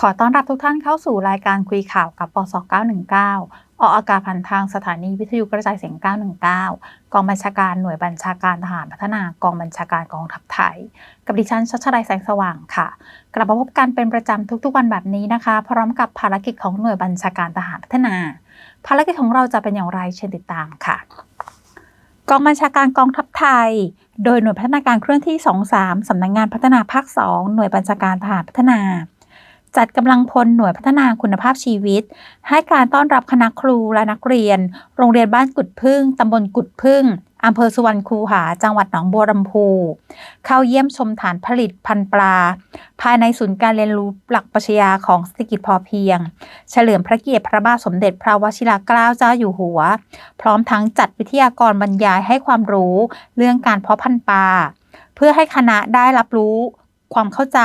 ขอต้อนรับทุกท่านเข้าสู่รายการคุยข่าวกับปส919 ออกอากาศผ่านทางสถานีวิทยุกระจายเสียง 919 กองบัญชาการหน่วยบัญชาการทหารพัฒนากองบัญชาการกองทัพไทย กับดิฉันชัชรัยแสงสว่างค่ะ กลับมาพบกันเป็นประจำทุกๆวันแบบนี้นะคะ พร้อมกับภารกิจของหน่วยบัญชาการทหารพัฒนา ภารกิจของเราจะเป็นอย่างไรเชิญติดตามค่ะกองบัญชาการกองทัพไทย โดยหน่วยพัฒนาการเคลื่อนที่ 23 สำนักงงานพัฒนาภาค 2 หน่วยบัญชาการทหารพัฒนา จัดกำลังพลหน่วยพัฒนาคุณภาพชีวิต ให้การต้อนรับคณะครูและนักเรียน โรงเรียนบ้านกุดพึ่งตำบลกุดพึ่งอำเภอสุวรรณคูหา จังหวัดหนองบัวลำพู เข้าเยี่ยมชมฐานผลิตพันปลา ภายในศูนย์การเรียนรู้หลักปรัชญาของเศรษฐกิจพอเพียง เฉลิมพระเกียรติพระบาทสมเด็จพระวชิรเกล้าเจ้าอยู่หัว พร้อมทั้งจัดวิทยากรบรรยายให้ความรู้ เรื่องการเพาะพันปลา เพื่อให้คณะได้รับรู้ ความเข้าใจ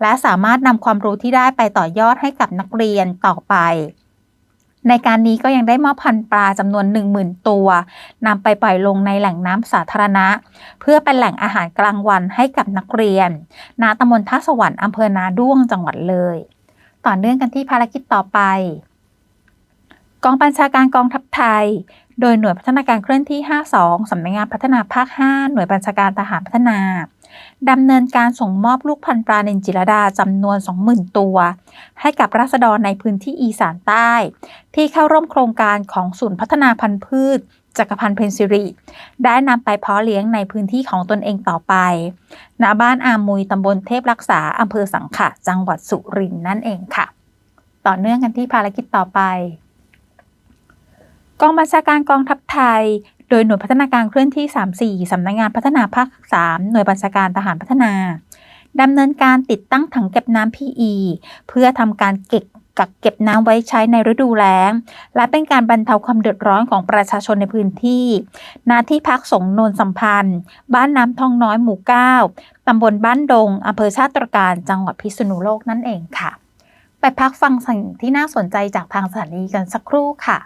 และสามารถนำความรู้ที่ได้ไปต่อยอดให้กับนักเรียนต่อไปในการนี้ก็ยังได้มอบพันธุ์ปลาจำนวน 10,000 ตัวนำไปปล่อยลงในแหล่งน้ำสาธารณะ เพื่อเป็นแหล่งอาหารกลางวันให้กับนักเรียน ณตำบลท่าสวรรค์อำเภอนาด้วงจังหวัดเลย ต่อเนื่องกันที่ภารกิจต่อไป กองบัญชาการกองทัพไทย โดยหน่วยพัฒนาการเคลื่อนที่ 52 สำนักงานพัฒนาภาค 5 หน่วยบัญชาการทหารพัฒนา ดำเนินการส่งมอบลูกพันธุ์ปลาเนนจิรดาจำนวน 20,000 ตัว ให้กับราษฎรในพื้นที่อีสานใต้ ที่เข้าร่วมโครงการของศูนย์พัฒนาพันธุ์พืชจักรพันธ์เพนซิริ ได้นำไปเพาะเลี้ยงในพื้นที่ของตนเองต่อไปณบ้านอามุยตำบลเทพรักษาอำเภอสังขะ จังหวัดสุรินทร์นั่นเองค่ะ ต่อเนื่องกันที่ภารกิจต่อไป กองบัญชาการกองทัพไทย โดยหน่วยพัฒนาการเคลื่อนที่ 34 สำนักงานพัฒนาภาค 3 หน่วยบัญชาการทหารพัฒนาดำเนินการติดตั้งถังเก็บน้ำ PE เพื่อทำการเก็บกักเก็บน้ำไว้ใช้ในฤดูแล้ง และเป็นการบรรเทาความเดือดร้อนของประชาชนในพื้นที่ณที่พักสงนนสัมพันธ์ บ้านน้ำทองน้อยหมู่ 9 ตำบลบ้านดง อำเภอชาติตรการ จังหวัดพิษณุโลกนั่นเองค่ะ ไปพักฟังสิ่งที่น่าสนใจจากทางสถานีกันสักครู่ค่ะ